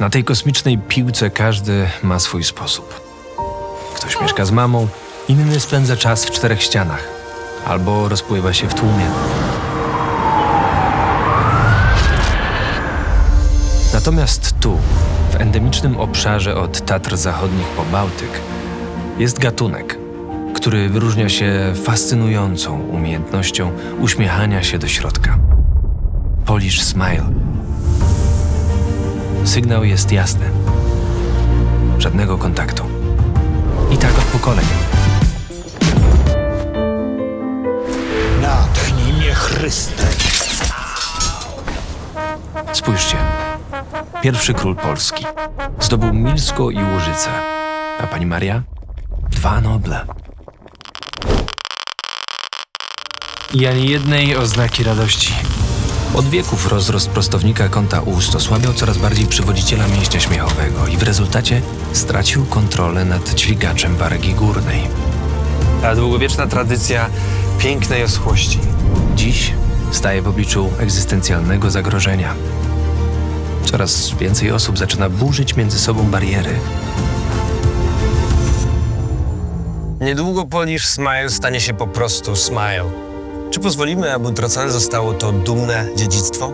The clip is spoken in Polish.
Na tej kosmicznej piłce każdy ma swój sposób. Ktoś mieszka z mamą, inny spędza czas w czterech ścianach albo rozpływa się w tłumie. Natomiast tu, w endemicznym obszarze od Tatr Zachodnich po Bałtyk, jest gatunek, który wyróżnia się fascynującą umiejętnością uśmiechania się do środka. Polish Smile. Sygnał jest jasny. Żadnego kontaktu. I tak od pokoleń. Natchnij mnie, Chryste. Spójrzcie. Pierwszy król Polski zdobył Milsko i Łużyce, a pani Maria dwa Noble. I ani jednej oznaki radości. Od wieków rozrost prostownika kąta ust osłabiał coraz bardziej przywodziciela mięśnia śmiechowego i w rezultacie stracił kontrolę nad dźwigaczem wargi górnej. Ta długowieczna tradycja pięknej oschłości. Dziś staje w obliczu egzystencjalnego zagrożenia. Coraz więcej osób zaczyna burzyć między sobą bariery. Niedługo Polish Smile stanie się po prostu Smile. Czy pozwolimy, aby utracone zostało to dumne dziedzictwo?